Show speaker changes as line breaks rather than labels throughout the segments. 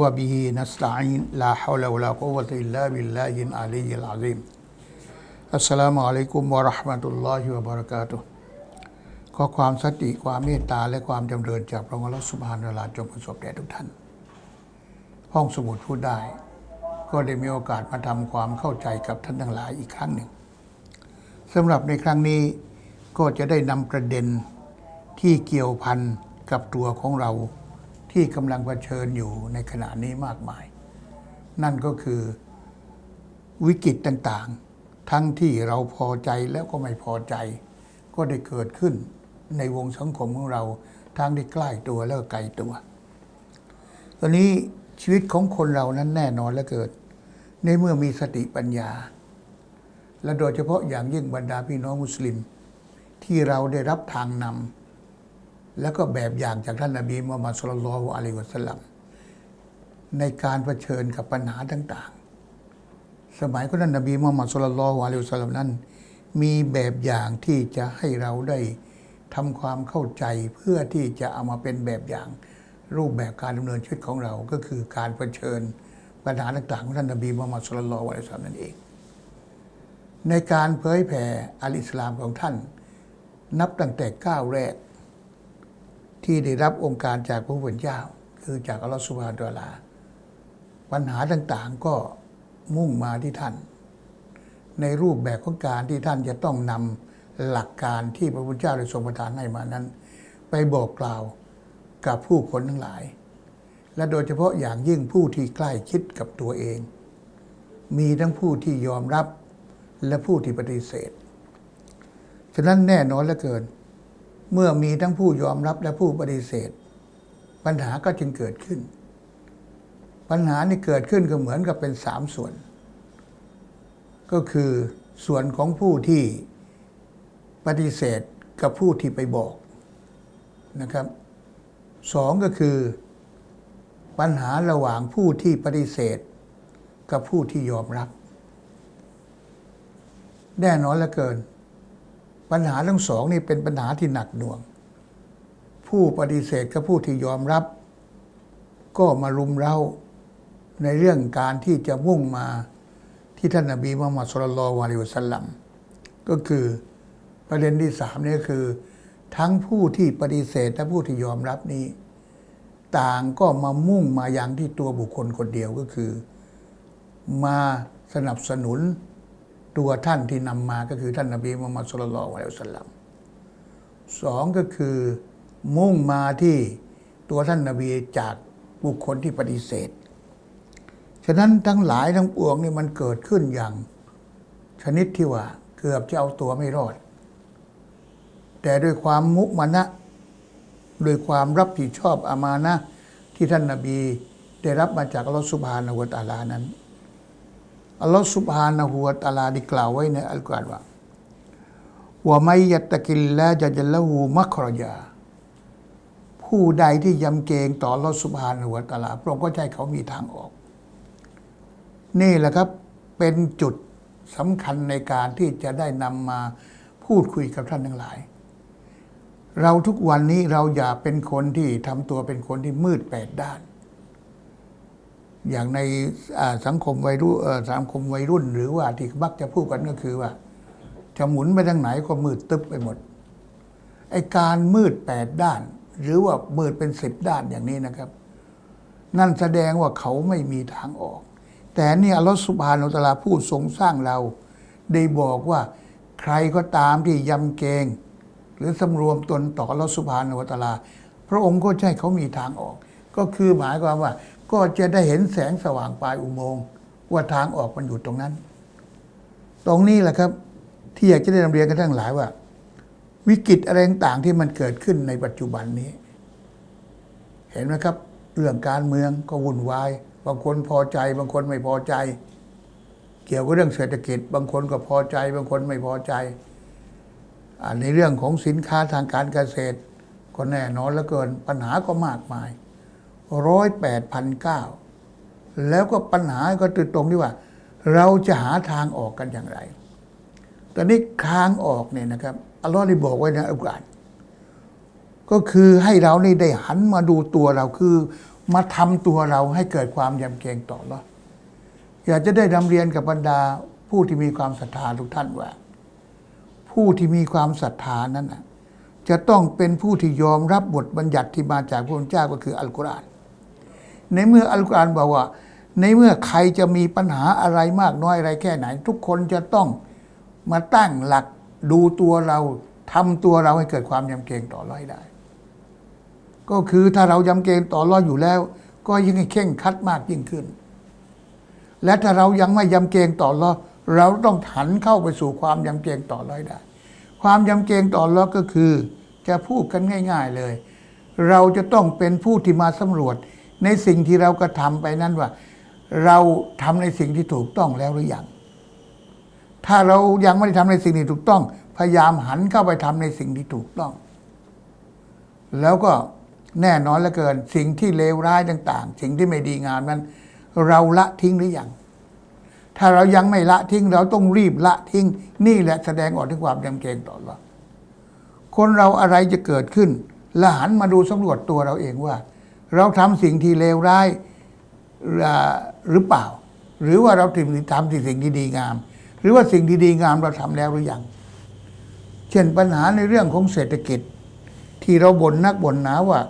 وبه نستعين لا حول ولا قوة إلا بالله العلي العظيم السلام عليكم ورحمة الله وبركاته ขอความสติความเมตตาและความจำเริญจากพระองค์ละสุภานุลาจงประสบแด่ทุกท่าน ห้องสมุดพูดได้ ก็ได้มีโอกาสมาทำความเข้าใจกับท่านทั้งหลายอีกครั้งหนึ่งสำหรับในครั้งนี้ก็จะได้นำประเด็นที่เกี่ยวพันกับตัวของเรา ที่กำลังเผชิญอยู่ในขณะนี้มากมาย นั่นก็คือวิกฤตต่างๆ ทั้งที่เราพอใจแล้วก็ไม่พอใจ ก็ได้เกิดขึ้นในวงสังคมของเราทั้งที่ใกล้ตัวแล้วก็ไกลตัว ตอนนี้ชีวิตของคนเรานั้นแน่นอนและเกิด ในเมื่อมีสติปัญญา และโดยเฉพาะอย่างยิ่งบรรดาพี่น้องมุสลิม ที่เราได้รับทางนำ แล้วก็แบบอย่างจากท่านนบีมุฮัมมัดสุลลัลลอฮุอะลัยฮิสลัมในการเผชิญกับปัญหาต่าง ๆ สมัยของท่านนบีมุฮัมมัดสุลลัลลอฮุอะลัยฮิสลัมนั้น มีแบบอย่างที่จะให้เราได้ทำความเข้าใจเพื่อที่จะเอามาเป็นแบบอย่างรูปแบบการดำเนินชีวิตของเราก็คือการเผชิญปัญหาต่างๆของท่านนบีมุฮัมมัดสุลลัลลอฮุอะลัยฮิสลลัมนั่นเอง ในการเผยแผ่อัลอิสลามของท่าน นับตั้งแต่ก้าวแรก ที่ได้รับองค์การจากพระผู้เป็นเจ้า คือจากอัลลอฮฺสุบฮานะฮูวะตะลา ปัญหาต่างๆก็มุ่งมาที่ท่าน ในรูปแบบของการที่ท่านจะต้องนำหลักการที่พระพุทธเจ้าได้ทรงประทานให้มานั้น ไปบอกกล่าวกับผู้คนทั้งหลาย และโดยเฉพาะอย่างยิ่งผู้ที่ใกล้ชิดกับตัวเอง มีทั้งผู้ที่ยอมรับและผู้ที่ปฏิเสธ ฉะนั้นแน่นอนเหลือเกิน เมื่อมีทั้งผู้ยอมรับและผู้ปฏิเสธ ปัญหาก็จึงเกิดขึ้น ปัญหานี่เกิดขึ้นก็เหมือนกับเป็นสามส่วน ก็คือส่วนของผู้ที่ปฏิเสธกับผู้ที่ไปบอกนะครับสองก็คือปัญหาระหว่างผู้ที่ปฏิเสธ กับผู้ที่ยอมรับ แน่นอนลือเกิน ปัญหาทั้งสองนี่เป็นปัญหาที่หนักหน่วง ผู้ปฏิเสธกับผู้ที่ยอมรับ ก็มารุมเร้าในเรื่องการที่จะมุ่งมาที่ท่านนบีมุฮัมมัดสุลลัลลอฮุอะลิวะสัลลัมก็คือประเด็นที่สามนี่คือ ทั้งผู้ที่ปฏิเสธและผู้ที่ยอมรับนี้ ต่างก็มามุ่งมาอย่างที่ตัวบุคคลคนเดียวก็คือ มาสนับสนุน ตัวท่านที่นำมาก็คือท่านนบีมุฮัมมัดสุลลัลลอฮุอะลัยฮิวะสัลลัมสองก็คือมุ่งมาที่ตัวท่านนบีจากบุคคลที่ปฏิเสธ ฉะนั้นทั้งหลายทั้งปวงนี่มันเกิดขึ้นอย่าง ชนิดที่ว่าเกือบจะเอาตัวไม่รอด แต่ด้วยความมุมานะด้วยความรับผิดชอบอามานะที่ท่านนาบีได้รับมาจากอัลอสุบานะฮูวตาลานั้น อัลลอฮฺสุบฮานะฮูวะตะอาลาได้กล่าวไว้ในอัลกุรอานว่าว่าไม่ยัตกิลละจะจะละหูมัครยา ผู้ใดที่ยำเกรงต่ออัลลอฮฺสุบฮานะฮูวะตะลาพระองค์ก็จะให้เขามีทางออก นี่แหละครับเป็นจุดสำคัญในการที่จะได้นำมาพูดคุยกับท่านทั้งหลาย เราทุกวันนี้เราอย่าเป็นคนที่ทำตัวเป็นคนที่มืดแปดด้าน อย่างในสังคมวัยรุ่นสังคมวัยรุ่น หรือว่าที่มักจะพูดกันก็คือว่า จะหมุนไปทางไหนก็มืดตึ๊บไปหมดไอการมืดแปดด้าน หรือว่ามืดเป็นสิบด้านอย่างนี้นะครับ นั่นแสดงว่าเขาไม่มีทางออก แต่นี่อัลลอฮฺสุบฮานาอัลตลาผู้ทรงสร้างเรา ได้บอกว่าใครก็ตามที่ยำเกรงหรือสำรวมตนต่ออัลลอฮฺสุบฮานาอัลตลา พระองค์ก็ให้เขามีทางออก ก็คือหมายความว่า ก็จะได้เห็นแสงสว่างปลายอุโมงค์ว่าทางออกมันอยู่ตรงนั้น ตรงนี้แหละครับ ที่อยากจะได้นำเรียนกันทั้งหลายว่า วิกฤตอะไรต่างๆที่มันเกิดขึ้นในปัจจุบันนี้ เห็นไหมครับ เรื่องการเมืองก็วุ่นวายบางคนพอใจ บางคนไม่พอใจ เกี่ยวกับเรื่องเศรษฐกิจ บางคนก็พอใจ บางคนไม่พอใจอในเรื่องของสินค้าทางการเกษตร ก็แน่นอนเหลือเกินปัญหาก็มากมาย ร้อยแปดพันเก้าแล้วก็ปัญหาก็ติดตรงที่ว่า เราจะหาทางออกกันอย่างไร ตอนนี้ทางออกเนี่ยนะครับอัลลอฮ์ได้บอกไว้ในอัลกุรอานก็คือให้เรานี่ได้หันมาดูตัวเราคือ มาทำตัวเราให้เกิดความยำเกรงต่ออัลลออยากจะได้นำเรียนกับบรรดาผู้ที่มีความศรัทธาทุกท่านว่า ผู้ที่มีความศรัทธานั้นนะจะต้องเป็นผู้ที่ยอมรับบทบัญญัติที่มาจากพระพุทธเจ้าก็คืออัลกุรอาน ในเมื่ออัลกุรอานบอกว่า ในเมื่อใครจะมีปัญหาอะไรมากน้อยอะไรแค่ไหน ทุกคนจะต้องมาตั้งหลักดูตัวเราทำตัวเราให้เกิดความยำเกรงต่อร้อยได้ ก็คือถ้าเรายำเกรงต่อร้อยอยู่แล้ว ก็ยิ่งเข่งคัดมากยิ่งขึ้น และถ้าเรายังไม่ยำเกรงต่อร้อยเราต้องหันเข้าไปสู่ความยำเกรงต่อร้อยได้ ความยำเกรงต่อร้อยก็คือ จะพูดกันง่าย ๆเลย เราจะต้องเป็นผู้ที่มาสำรวจ ในสิ่งที่เรากระทำไปนั้นว่า เราทำในสิ่งที่ถูกต้องแล้วหรือยังถ้าเรายังไม่ได้ทำในสิ่งที่ถูกต้อง พยายามหันเข้าไปทำในสิ่งที่ถูกต้อง แล้วก็แน่นอนเหลือเกิน สิ่งที่เลวร้ายต่าง ๆ สิ่งที่ไม่ดีงามนั้น เราละทิ้งหรือยังถ้าเรายังไม่ละทิ้ง เราต้องรีบละทิ้ง นี่แหละแสดงออกถึงความยำเกรงต่อเราคนเราอะไรจะเกิดขึ้นละหันมาดูสำรวจตัวเราเองว่า เราทำสิ่งที่เลวร้ายหรือเปล่า หรือว่าเราทำทำสิ่งที่ดีงาม หรือว่าสิ่งที่ดีงามเราทำแล้วหรือยัง เช่นปัญหาในเรื่องของเศรษฐกิจ ที่เราบ่นนักบ่นหนาว่า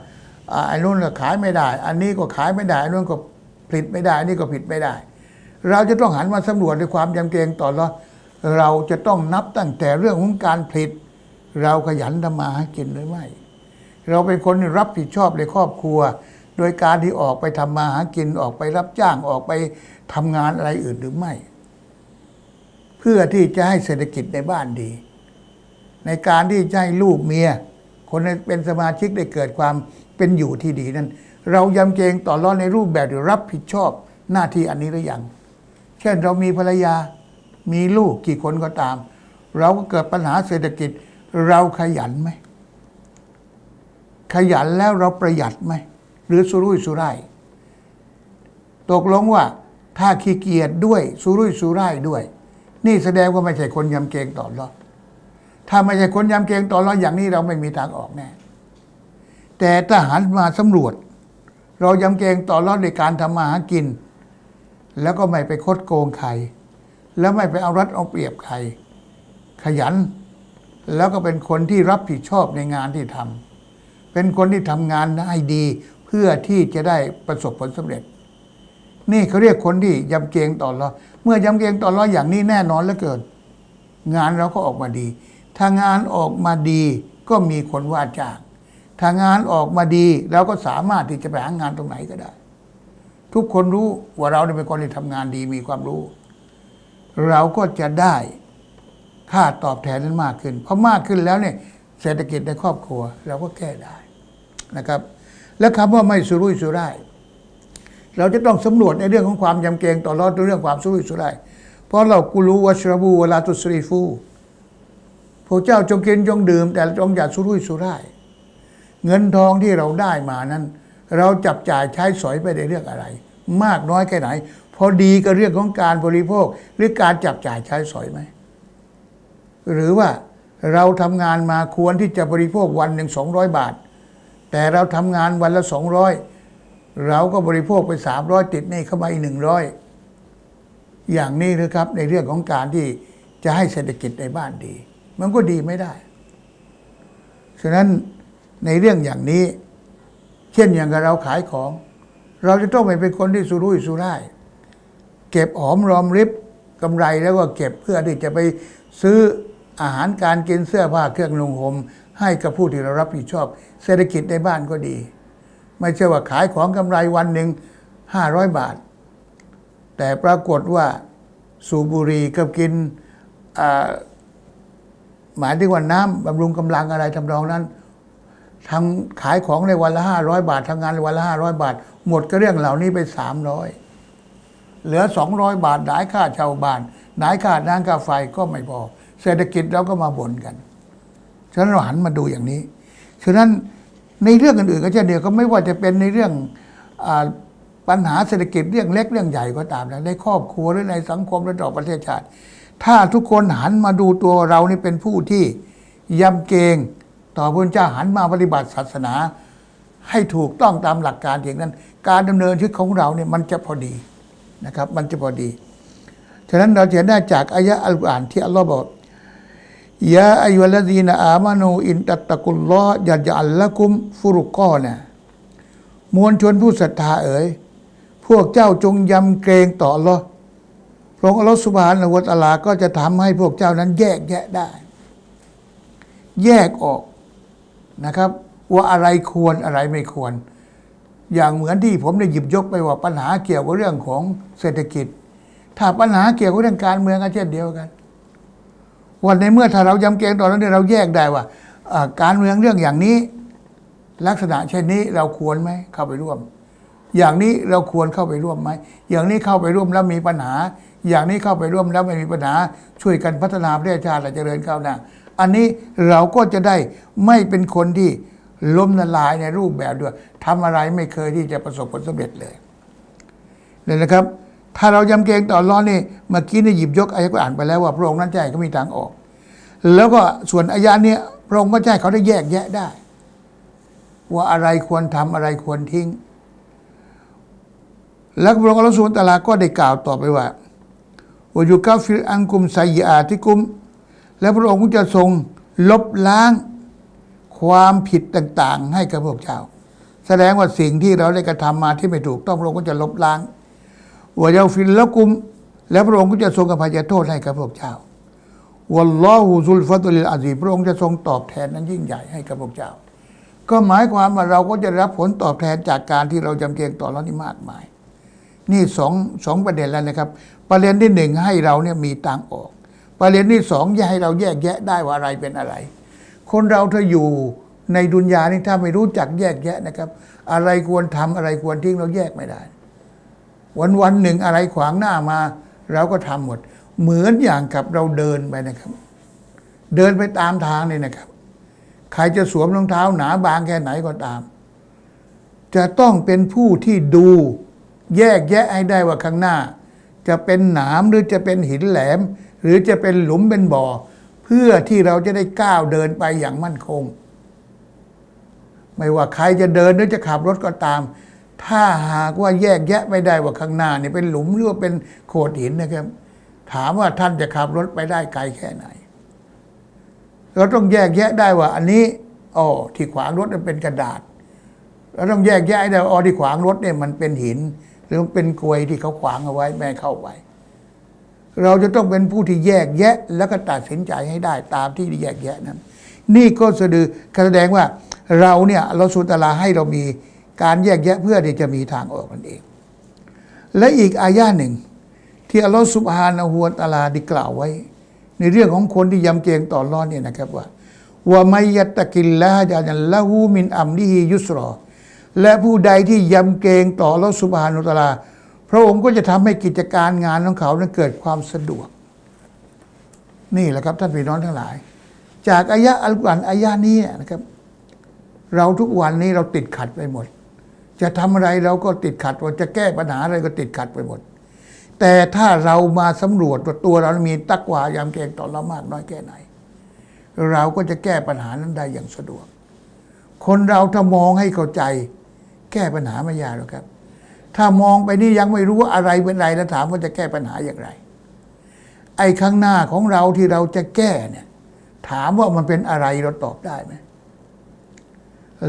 อ่าไอ้นู้นก็ขายไม่ได้ อันนี้ก็ขายไม่ได้อันนู้นก็ผลิตไม่ได้ อันนี้ก็ผลิตไม่ได้ เราจะต้องหันมาสำรวจด้วยความยำเกรงต่อเราเราจะต้องนับตั้งแต่เรื่องของการผลิต เราขยันทำมาหากินหรือไม่ เราเป็นคนรับผิดชอบในครอบครัว โดยการที่ออกไปทำมาหากินออกไปรับจ้างออกไปทำงานอะไรอื่นหรือไม่ เพื่อที่จะให้เศรษฐกิจในบ้านดี ในการที่จะให้ลูกเมีย คนเป็นสมาชิกได้เกิดความเป็นอยู่ที่ดีนั้น เรายำเกรงต่อรอดในรูปแบบหรือรับผิดชอบหน้าที่อันนี้หรือยัง เช่นเรามีภรรยามีลูกกี่คนก็ตาม เราก็เกิดปัญหาเศรษฐกิจ เราขยันไหมขยันแล้วเราประหยัดไหม หรือสุรุ่ยสุร่ายตกลงว่าถ้าขี้เกียจด้วยสุรุ่ยสุร่ายด้วย นี่แสดงว่าไม่ใช่คนยำเกรงต่อรอดถ้าไม่ใช่คนยำเกรงต่อรอดอย่างนี้เราไม่มีทางออกแน่แต่ทหารมาสำรวจ เรายำเกรงต่อรอดในการทำมาหากิน แล้วก็ไม่ไปคดโกงใคร แล้วไม่ไปเอารัดเอาเปรียบใคร ขยัน แล้วก็เป็นคนที่รับผิดชอบในงานที่ทำเป็นคนที่ทำงานให้ดี พื่อที่จะได้ประสบผลสำเร็จ นี่เขาเรียกคนที่ยำเกรงต่อเราเมื่อยำเกรงต่อเราอย่างนี้แน่นอนเหลือเกิน งานเราก็ออกมาดี ถ้างานออกมาดีก็มีคนว่าจ้างถ้างานออกมาดีเราก็สามารถที่จะไปหางานตรงไหนก็ได้ ทุกคนรู้ว่าเราเป็นคนที่ทำงานดีมีความรู้ เราก็จะได้ค่าตอบแทนนั้นมากขึ้น เพอมากขึ้นแล้วเนี่ยเศรษฐกิจในครอบครัว เราก็แก้ได้นะครับ และคำว่าไม่สุรุ่ยสุร่าย เราจะต้องสำรวจในเรื่องของความยำเกรงต่อรอดเรื่องความสุรุ่ยสุร่าย เพราะเรากูรู้ว่าชรบูเวลาตุสรีฟูพระเจ้าจงกินจงดื่ม แต่จงอย่าสุรุ่ยสุร่าย เงินทองที่เราได้มานั้น เราจับจ่ายใช้สอยไปในเรื่องอะไร มากน้อยแค่ไหน พอดีกับเรื่องของการบริโภค หรือการจับจ่ายใช้สอยไหมหรือว่าเราทำงานมาควรที่จะบริโภควันหนึ่งสองร้อยบาท แต่เราทำงานวันละสองร้อยเราก็บริโภคไปสามร้อยติดหนี่เข้ามาอีกหนึ่งร้อยอย่างนี้นะครับในเรื่องของการที่จะให้เศรษฐกิจในบ้านดี มันก็ดีไม่ได้ ฉะนั้นในเรื่องอย่างนี้ เช่นอย่างกับเราขายของ เราจะต้องไม่เป็นคนที่สุรุ่ยสุร่าย เก็บหอมรอมริบกำไรแล้วก็เก็บเพื่อที่จะไปซื้ออาหารการกินเสื้อผ้าเครื่องนุ่งห่ม ให้กับผู้ที่เรารับผิดชอบ เศรษฐกิจในบ้านก็ดี ไม่ใช่ว่าขายของกำไรวันหนึ่งห้าร้อยบาท แต่ปรากฏว่าสูบบุหรี่กับกินหมายถึงว่าน้ำบำรุงกำลังอะไรทำรองนั้นทำขายของในวันละห้าร้อยบาททำงานในวันละห้าร้อยบาท หมดก็เรื่องเหล่านี้ไปสามร้อยเหลือสองร้อยบาทหนายค่าช่าบ้านหนายค่าน้ำค่าไฟก็ไม่พอเศรษฐกิจเราก็มาบ่นกัน ฉะนั้นเราหันมาดูอย่างนี้ ฉะนั้นในเรื่องอื่นๆก็เช่นเดียวก็ไม่ว่าจะเป็นในเรื่องอปัญหาเศรษฐกิจเรื่องเล็กเรื่องใหญ่ก็ตามนะในครอบครัวหรือในสังคมระดับประเทศชาติ ถ้าทุกคนหันมาดูตัวเรานี่เป็นผู้ที่ยำเกรงต่อพระเจ้าหันมาปฏิบัติศาสนา ให้ถูกต้องตามหลักการอย่างนั้น การดำเนินชีวิตของเราเนี่ยมันจะพอดีนะครับ มันจะพอดี ฉะนั้นเราจะเห็นได้จากอายะอัลกุรอานที่อัลลอฮ์บอก ยาอายุลดีนอามานูอินตัตตะกุลลอฮ์ยัจอัลละกุมฟุรุกอนะมวลชนผู้ศรัทธาเอ๋ยพวกเจ้าจงยำเกรงต่อลอพระองค์อัลลอฮ์สุบฮานะวะตะอาลาก็จะทำให้พวกเจ้านั้นแยกแยะได้ แยกออกนะครับ ว่าอะไรควรอะไรไม่ควร อย่างเหมือนที่ผมได้หยิบยกไปว่าปัญหาเกี่ยวกับเรื่องของเศรษฐกิจ ถ้าปัญหาเกี่ยวกับเรื่องการเมืองก็เช่นเดียวกัน วันในเมื่อถ้าเรายำเกรงต่อแล้วเนี่ยเราแยกได้ว่าการเมืองเรื่องอย่างนี้ ลักษณะเช่นนี้เราควรไหมเข้าไปร่วม อย่างนี้เราควรเข้าไปร่วมไหมอย่างนี้เข้าไปร่วมแล้วมีปัญหา อย่างนี้เข้าไปร่วมแล้วไม่มีปัญหา ช่วยกันพัฒนาประเทศชาติและเจริญก้าวหน้าอันนี้เราก็จะได้ไม่เป็นคนที่ล้มละลายในรูปแบบด้วยทำอะไรไม่เคยที่จะประสบผลสำเร็จเลยเนี่ยนะครับ ถ้าเรายำเกรงต่อร้อนนี่เมื่อกี้นี่หยิบยกอายะก็อ่านไปแล้วว่าพระองค์นั้นให้เขามีทางออก แล้วก็ส่วนอายะเนี้พระองค์ก็ให้เขาได้แยกแยะได้ ว่าอะไรควรทำอะไรควรทิ้ง แล้วพระองค์อัลลอฮฺสุลตาลาก็ได้กล่าวต่อไปว่าวายุกาฟิอังกุมไซยาติกุม และพระองค์ก็จะทรงลบล้างความผิดต่าง ๆ ให้กับพวกเจ้า แสดงว่าสิ่งที่เราได้กระทำมาที่ไม่ถูกต้องพระองค์ก็จะลบล้าง วายาฟิลละกุม และพระองค์ก็จะทรงอภัยโทษให้กับพวกเจ้าวัลลอฮุซุลฟัตุลิลอาซีพระองค์จะทรงตอบแทนนั้นยิ่งใหญ่ให้กับพวกเจ้า ก็หมายความว่าเราก็จะรับผลตอบแทนจากการที่เราจำเกงต่อเรานี่มากมาย นี่สองสองประเด็นแล้วนะครับ ประเด็นที่หนึ่งให้เราเนี่ยมีทางออก ประเด็นที่สองอย่าให้เราแยกแยะได้ว่าอะไรเป็นอะไร คนเราถ้าอยู่ในดุนยานี่ถ้าไม่รู้จักแยกแยะนะครับ อะไรควรทำอะไรควรทิ้งเราแยกไม่ได้ วันวันหนึ่งอะไรขวางหน้ามา เราก็ทำหมด เหมือนอย่างกับเราเดินไปนะครับ เดินไปตามทางนี่นะครับ ใครจะสวมรองเท้าหนาบางแค่ไหนก็ตาม จะต้องเป็นผู้ที่ดูแยกแยะให้ได้ว่าข้างหน้า จะเป็นหนามหรือจะเป็นหินแหลม หรือจะเป็นหลุมเป็นบ่อ เพื่อที่เราจะได้ก้าวเดินไปอย่างมั่นคง ไม่ว่าใครจะเดินหรือจะขับรถก็ตาม ถ้าหากว่าแยกแยะไม่ได้ว่าข้างหน้าเนี่ยเป็นหลุมหรือว่าเป็นโขดหินนะครับ ถามว่าท่านจะขับรถไปได้ไกลแค่ไหน เราต้องแยกแยะได้ว่า อันนี้อ๋อที่ขวางรถมันเป็นกระดาษ เราต้องแยกแยะได้ว่าอ๋อที่ขวางรถเนี่ยมันเป็นหิน หรือมันเป็นกลวยที่เขาขวางเอาไว้ไม่เข้าไปเราจะต้องเป็นผู้ที่แยกแยะ แล้วก็ตัดสินใจให้ได้ตามที่แยกแยะนั้น นี่ก็แสดงแสดงว่าเราเนี่ยเราสุตลาให้เรามี การแยกแยะเพื่อที่จะมีทางออกนั่นเอง และอีกอายาหนึ่ง ที่อัลลอฮฺสุบฮานะฮวะตาลาได้กล่าวไว้ ในเรื่องของคนที่ยำเกรงต่อรอดเนี่ยนะครับว่าว่าไมยัตะกิลละฮะจานัลละหูมินอัมลิฮิยุสรอ และผู้ใดที่ยำเกรงต่ออัลลอฮฺสุบฮานุตะอาลา พระองค์ก็จะทำให้กิจการงานของเขานั้นเกิดความสะดวก นี่แหละครับท่านพี่น้องทั้งหลาย จากอายะอัลกุรอานอายะนี้นะครับ เราทุกวันนี้เราติดขัดไปหมด จะทำอะไรเราก็ติดขัดว่าจะแก้ปัญหาอะไรก็ติดขัดไปหมด แต่ถ้าเรามาสำรวจว่าตัวเรามีตักวายามเกรงต่อเรามากน้อยแค่ไหน เราก็จะแก้ปัญหานั้นได้อย่างสะดวก คนเราถ้ามองให้เข้าใจ แก้ปัญหาไม่ยากหรอกครับ ถ้ามองไปนี่ยังไม่รู้ว่าอะไรเป็นไรแล้วถามว่าจะแก้ปัญหาอย่างไร ไอ้ข้างหน้าของเราที่เราจะแก้เนี่ย ถามว่ามันเป็นอะไรเราตอบได้ไหม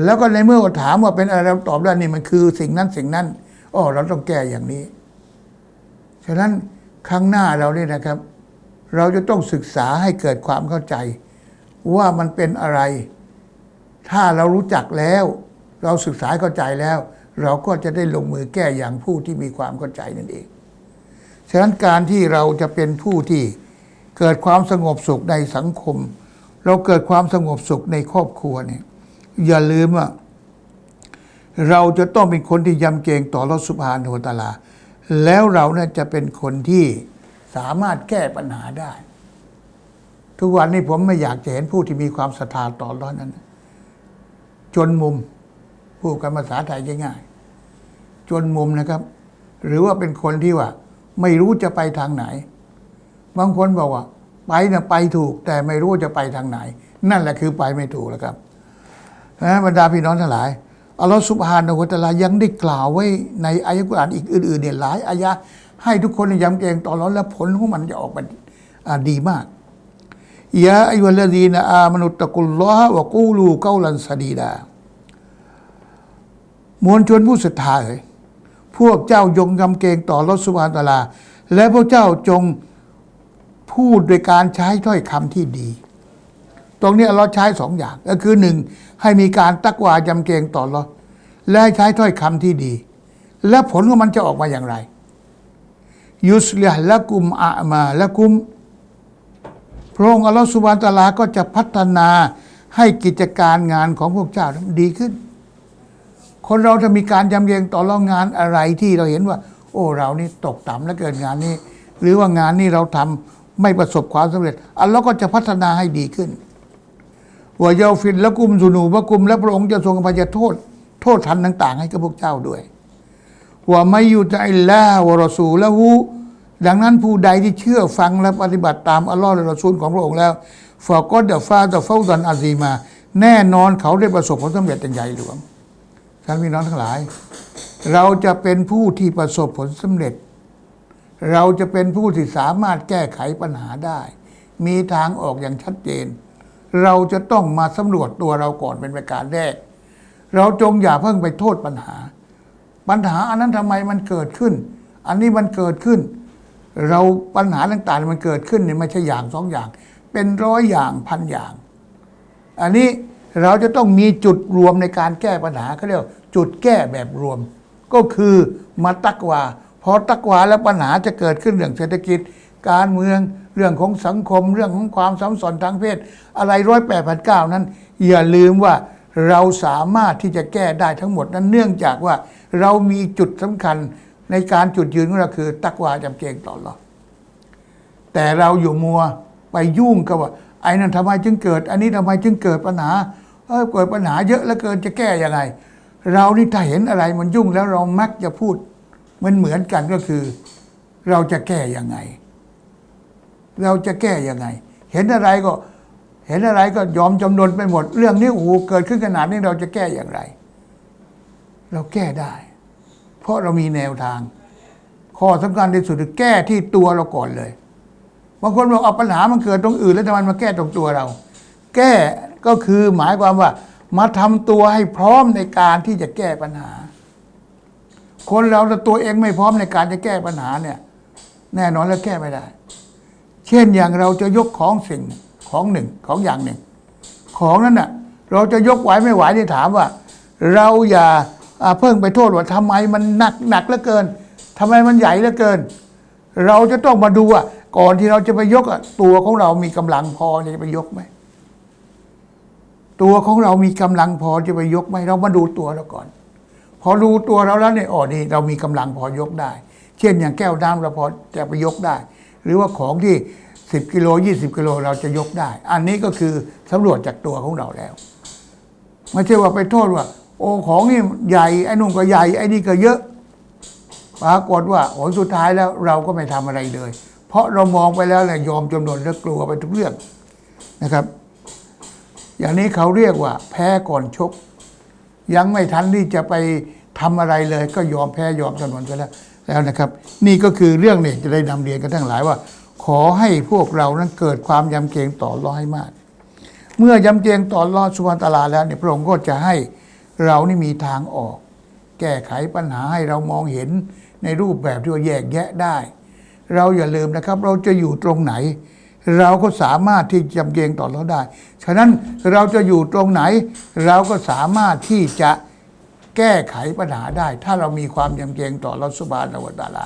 แล้วก็ในเมื่อถามว่าเป็นอะไรเราตอบได้นี่มันคือสิ่งนั้นสิ่งนั้นอ๋อเราต้องแก้อย่างนี้ ฉะนั้นข้งหน้าเราเนี่ยนะครับ เราจะต้องศึกษาให้เกิดความเข้าใจ ว่ามันเป็นอะไร ถ้าเรารู้จักแล้ว เราศึกษาเข้าใจแล้ว เราก็จะได้ลงมือแก้อย่างผู้ที่มีความเข้าใจนั่นเอง ฉะนั้นการที่เราจะเป็นผู้ที่เกิดความสงบสุขในสังคม เราเกิดความสงบสุขในครอบครัวเนี่ย อย่าลืมว่าเราจะต้องเป็นคนที่ยำเกรงต่อรสุภานโวตาลา แล้วเราเนี่ยจะเป็นคนที่สามารถแก้ปัญหาได้ ทุกวันนี้ผมไม่อยากจะเห็นผู้ที่มีความศรัทธาต่อร้อนนั้น จนมุมพูดกันภาษาไทยง่ายๆจนมุมนะครับ หรือว่าเป็นคนที่ว่า ไม่รู้จะไปทางไหน บางคนบอกว่า ไปนะไปถูก แต่ไม่รู้จะไปทางไหน นั่นแหละคือไปไม่ถูกแล้วครับ นะบรรดาพี่น้องทั้งหลายอัลลอฮฺสุบฮานะฮูวะตะอาลายังได้กล่าวไว้ในอายะกุรอานอีกอื่นๆเนี่ยหลายอายะให้ทุกคนยำเกรงต่อร้อนและผลของมันจะออกมาดีมากยาอายุลดีนอามนุตตะกุลลอฮะวะกูลูเกาลันสดีดามวลชนผู้ศรัทธาเอ๋ยพวกเจ้ายงยำเกรงต่อรสุบานตลา และพวกเจ้าจงพูดโดยการใช้ถ้อยคำที่ดี ตรงนี้เราใช้สองอย่าง ก็คือหนึ่งให้มีการตักวายำเกรงต่อเราและให้ใช้ถ้อยคำที่ดี และผลของมันจะออกมาอย่างไร ยุสลิฮละกุมอามาละกุมพระองค์อัลลอฮฺสุบานตะอาลาก็จะพัฒนาให้กิจการงานของพวกเจ้ามันดีขึ้น คนเราจะมีการยำเกรงต่อรองงานอะไรที่เราเห็นว่า โอ้เรานี่ตกต่ำแล้วเกินงานนี้ หรือว่างานนี้เราทำไม่ประสบความสำเร็จ อัลลอฮ์ก็จะพัฒนาให้ดีขึ้น ว่าเยาฟินและกุมสุนูวะกุมและพระองค์จะทรงอภัยโทษ โทษทันต่าง ๆ ให้กับพวกเจ้าด้วยว่าไม่อยู่ใจละวรสูละหูดังนั้นผู้ใดที่เชื่อฟังและปฏิบัติตามอัลลอฮ์และรอซูลของพระองค์แล้วฟาก็เดฟาตะเฝ้าดันอาซีมา แน่นอนเขาได้ประสบผลสำเร็จอย่างใหญ่หลวงท่านพี่น้องทั้งหลาย เราจะเป็นผู้ที่ประสบผลสำเร็จ เราจะเป็นผู้ที่สามารถแก้ไขปัญหาได้ มีทางออกอย่างชัดเจน เราจะต้องมาสำรวจตัวเราก่อนเป็นประการแรก เราจงอย่าเพิ่งไปโทษปัญหา ปัญหาอันนั้นทำไมมันเกิดขึ้น อันนี้มันเกิดขึ้น เราปัญหาต่างๆมันเกิดขึ้นเนี่ยไม่ใช่อย่างสองอย่าง เป็นร้อยอย่างพันอย่าง อันนี้เราจะต้องมีจุดรวมในการแก้ปัญหาเขาเรียกจุดแก้แบบรวม ก็คือมาตักวาพอตักวาแล้วปัญหาจะเกิดขึ้นเรื่องเศรษฐกิจ การเมือง เรื่องของสังคมเรื่องของความสัมพันทางเพศ อะไรร้อยแปดพันเก้านั้น อย่าลืมว่าเราสามารถที่จะแก้ได้ทั้งหมดนั้นเนื่องจากว่าเรามีจุดสำคัญในการจุดยืนของเราคือ ตักวาจำเกงต่อเราแต่เราอยู่มัวไปยุ่งกับว่าไอ้นั่นทำไมจึงเกิด อันนี้ทำไมจึงเกิดปัญหาเออเกิดปัญหาเยอะแล้วเกินจะแก้ยังไง เรานี่ถ้าเห็นอะไรมันยุ่งแล้วเรามักจะพูดมันเหมือนกันก็คือ เราจะแก้ยังไง เราจะแก้ยังไง เห็นอะไรก็ เห็นอะไรก็ยอมจำนนไปหมด เรื่องนี้โอ้โหเกิดขึ้นขนาดนี้เราจะแก้อย่างไร เราแก้ได้ เพราะเรามีแนวทาง ข้อสำคัญที่สุดคือแก้ที่ตัวเราก่อนเลยบางคนบอกเอาปัญหามันเกิดตรงอื่น แล้วทำไมมาแก้ตรงตัวเรา แก้ก็คือหมายความว่า มาทำตัวให้พร้อมในการที่จะแก้ปัญหา คนเราถ้าตัวเองไม่พร้อมในการจะแก้ปัญหาเนี่ย แน่นอนแล้วแก้ไม่ได้ เช่นอย่างเราจะยกของสิ่งของหนึ่งของอย่างหนึ่ง ของนั้นน่ะเราจะยกไหวไม่ไหวที่ถามว่า เราอย่าเพิ่งไปโทษว่าทำไมมันหนักหนักเหลือเกินทำไมมันใหญ่เหลือเกิน เราจะต้องมาดูว่าก่อนที่เราจะไปยกตัวของเรามีกำลังพอจะไปยกไหมตัวของเรามีกำลังพอจะไปยกไหมเรามาดูตัวเราก่อน พอรู้ตัวเราแล้วเนี่ยอ๋อนี่เรามีกำลังพอยกได้ เช่นอย่างแก้วน้ำเราพอจะไปยกได้ หรือว่าของที่ 10 กิโล 20 กิโลเราจะยกได้ อันนี้ก็คือสำรวจจากตัวของเราแล้ว ไม่ใช่ว่าไปโทษว่า โอ้ของนี่ใหญ่ไอ้นุ่มก็ใหญ่ไอ้นี่ก็เยอะปรากฏว่าผลสุดท้ายแล้วเราก็ไม่ทำอะไรเลย เพราะเรามองไปแล้วเนี่ยอมจำนนและกลัวไปทุกเรื่องนะครับ อย่างนี้เขาเรียกว่า แพ้ก่อนชก ยังไม่ทันที่จะไปทำอะไรเลย ก็ยอมแพ้ยอมจำนนไปแล้ว แล้วนะครับ นี่ก็คือเรื่องเนี่ยจะได้นำเรียนกันทั้งหลายว่า ขอให้พวกเรานั้นเกิดความยำเกรงต่อรอให้มาก เมื่อยำเกรงต่อรอดสุวรรณตลาแล้วเนี่ยพระองค์ก็จะให้เรานี่มีทางออก แก้ไขปัญหาให้เรามองเห็นในรูปแบบที่ว่าแยกแยะได้ เราอย่าลืมนะครับ เราจะอยู่ตรงไหน เราก็สามารถที่จะยำเกรงต่อเราได้ ฉะนั้นเราจะอยู่ตรงไหน เราก็สามารถที่จะ แก้ไขปัญหาได้ ถ้าเรามีความยำเกรงต่อราสุบานอวตาลา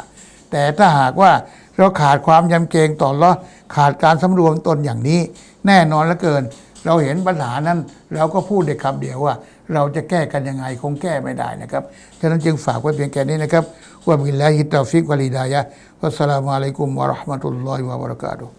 แต่ถ้าหากว่าเราขาดความยำเกรงต่อเราขาดการสำรวมตนอย่างนี้ แน่นอนเหลือเกิน เราเห็นปัญหานั้น เราก็พูดได้คำเดียวว่า เราจะแก้กันยังไงคงแก้ไม่ได้นะครับฉะนั้นจึงฝากไว้เพียงแค่นี้นะครับว่าบิลลาฮิตตาฟิกวะลิดายะวัสสลามุอะลัยกุมวะเราะห์มะตุลลอฮิวะบะเราะกาตุฮ์